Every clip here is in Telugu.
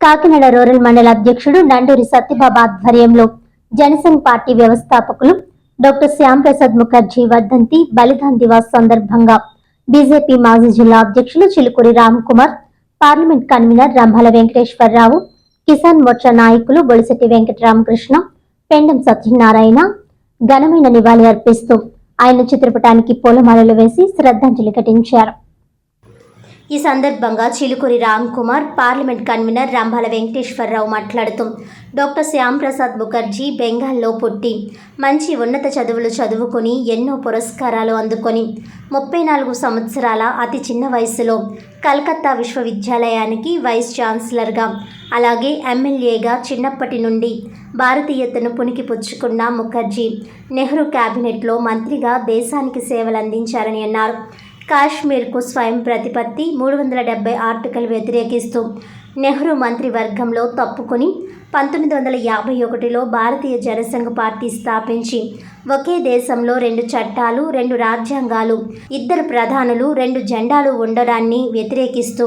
కాకినాడ రూరల్ మండల అధ్యక్షుడు నండూరి సత్యబాబు ఆధ్వర్యంలో జనసంఘ్ పార్టీ వ్యవస్థాపకులు డాక్టర్ శ్యాంప్రసాద్ ముఖర్జీ వర్ధంతి బలిదాన్ దివాస్ సందర్భంగా బీజేపీ మాజీ జిల్లా అధ్యక్షులు చిలుకూరి రామ్ కుమార్ పార్లమెంట్ కన్వీనర్ రంభాల వెంకటేశ్వరరావు కిసాన్ మోర్చా నాయకులు బొలిశెట్టి వెంకటరామకృష్ణ పెండం సత్యనారాయణ ఘనమైన నివాళి అర్పిస్తూ ఆయన చిత్రపటానికి పూలమాలలు వేసి శ్రద్ధాంజలి ఘటించారు. ఈ సందర్భంగా చిలుకూరి రామ్ కుమార్ పార్లమెంట్ కన్వీనర్ రంభాల వెంకటేశ్వరరావు మాట్లాడుతూ డాక్టర్ శ్యాంప్రసాద్ ముఖర్జీ బెంగాల్లో పుట్టి మంచి ఉన్నత చదువులు చదువుకొని ఎన్నో పురస్కారాలు అందుకొని ముప్పై నాలుగు సంవత్సరాల అతి చిన్న వయసులో కలకత్తా విశ్వవిద్యాలయానికి వైస్ ఛాన్సలర్గా అలాగే ఎమ్మెల్యేగా చిన్నప్పటి నుండి భారతీయతను పుణికిపుచ్చుకున్న ముఖర్జీ నెహ్రూ క్యాబినెట్లో మంత్రిగా దేశానికి సేవలు అందించారని అన్నారు. కాశ్మీర్కు స్వయం ప్రతిపత్తి మూడు వందల డెబ్బై ఆర్టికల్ వ్యతిరేకిస్తూ నెహ్రూ మంత్రివర్గంలో తప్పుకొని పంతొమ్మిది వందల యాభై ఒకటిలో భారతీయ జనసంఘ పార్టీ స్థాపించి ఒకే దేశంలో రెండు చట్టాలు రెండు రాజ్యాంగాలు ఇద్దరు ప్రధానులు రెండు జెండాలు ఉండడాన్ని వ్యతిరేకిస్తూ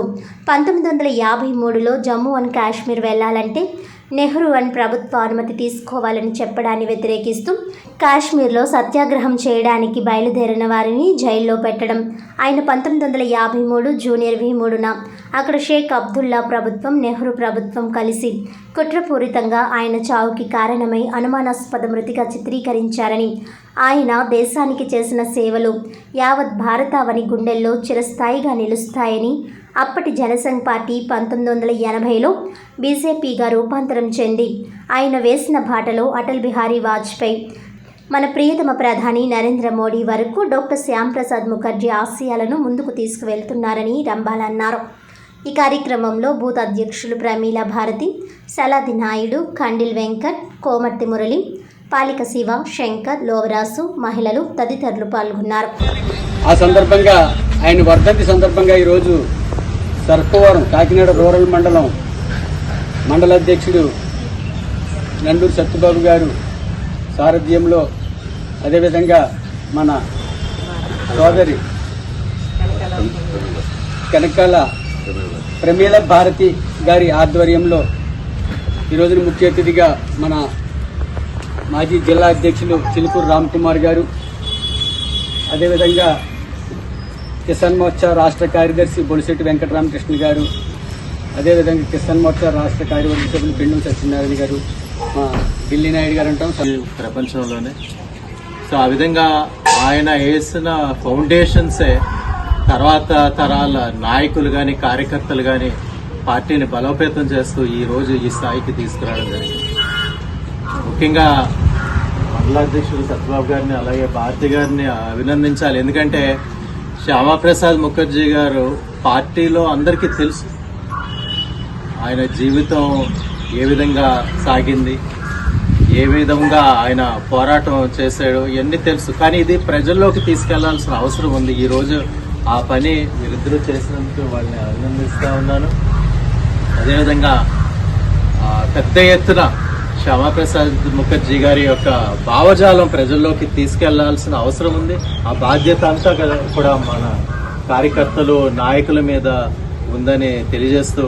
పంతొమ్మిది వందల యాభై మూడులో జమ్మూ అండ్ కాశ్మీర్ వెళ్ళాలంటే నెహ్రూ అండ్ ప్రభుత్వ అనుమతి తీసుకోవాలని చెప్పడాన్ని వ్యతిరేకిస్తూ కాశ్మీర్లో సత్యాగ్రహం చేయడానికి బయలుదేరిన వారిని జైల్లో పెట్టడం. ఆయన పంతొమ్మిది వందల యాభై మూడు జూన్ ఇరవై మూడున అక్కడ షేక్ అబ్దుల్లా ప్రభుత్వం నెహ్రూ ప్రభుత్వం కలిసి కుట్రపూరితంగా ఆయన చావుకి కారణమై అనుమానాస్పద మృతిగా చిత్రీకరించారని ఆయన దేశానికి చేసిన సేవలు యావత్ భారతావని గుండెల్లో చిరస్థాయిగా నిలుస్తాయని అప్పటి జనసంఘ్ పార్టీ పంతొమ్మిది వందల ఎనభైలో బీజేపీగా రూపాంతరం చెంది. ఆయన వేసిన బాటలో అటల్ బిహారీ వాజ్పేయి మన ప్రియతమ ప్రధాని నరేంద్ర మోడీ వరకు డాక్టర్ శ్యాంప్రసాద్ ముఖర్జీ ఆశయాలను ముందుకు తీసుకువెళ్తున్నారని రంబాల అన్నారు. ఈ కార్యక్రమంలో బూత్ అధ్యక్షులు ప్రమీల భారతి సలాది నాయుడు కండిల్ వెంకట్ కోమర్తి మురళి పాలిక శివ శంకర్ లోవరాసు మహిళలు తదితరులు పాల్గొన్నారు. ఆ సందర్భంగా ఆయన వర్ధంతి సందర్భంగా ఈరోజు సర్పవరం కాకినాడ రూరల్ మండలం మండల అధ్యక్షుడు నండూరు సత్యబాబు గారు సారథ్యంలో అదేవిధంగా మన సోదరి కనకాల ప్రమీల భారతి గారి ఆధ్వర్యంలో ఈరోజున ముఖ్య అతిథిగా మన మాజీ జిల్లా అధ్యక్షులు చిలుకూరు రామ్ కుమార్ గారు అదేవిధంగా కిసాన్ మోర్చా రాష్ట్ర కార్యదర్శి బొలిశెట్టి వెంకటరామకృష్ణ గారు అదేవిధంగా కిసాన్ మోర్చా రాష్ట్ర కార్యవర్గ సభ్యులు బెండు సత్యనారాయణ గారు మా ఢిల్లీ నాయుడు గారు అంటాం ప్రపంచంలోనే. సో ఆ విధంగా ఆయన వేసిన ఫౌండేషన్సే తర్వాత తరాల నాయకులు కానీ కార్యకర్తలు కానీ పార్టీని బలోపేతం చేస్తూ ఈ రోజు ఈ స్థాయికి తీసుకురావడం జరిగింది. ముఖ్యంగా మండలాధ్యక్షుడు సత్యబాబు గారిని అలాగే భారతి గారిని అభినందించాలి. ఎందుకంటే శ్యామాప్రసాద్ ముఖర్జీ గారు పార్టీలో అందరికీ తెలుసు. ఆయన జీవితం ఏ విధంగా సాగింది ఏ విధంగా ఆయన పోరాటం చేశాడు ఇవన్నీ తెలుసు. కానీ ఇది ప్రజల్లోకి తీసుకెళ్ళాల్సిన అవసరం ఉంది. ఈరోజు ఆ పని వీరిద్దరూ చేసినందుకు వాళ్ళని అభినందిస్తూ ఉన్నాను. అదేవిధంగా పెద్ద ఎత్తున శ్యామాప్రసాద్ ముఖర్జీ గారి యొక్క భావజాలం ప్రజల్లోకి తీసుకెళ్ళాల్సిన అవసరం ఉంది. ఆ బాధ్యత అంతా కదా కూడా మన కార్యకర్తలు నాయకుల మీద ఉందని తెలియజేస్తూ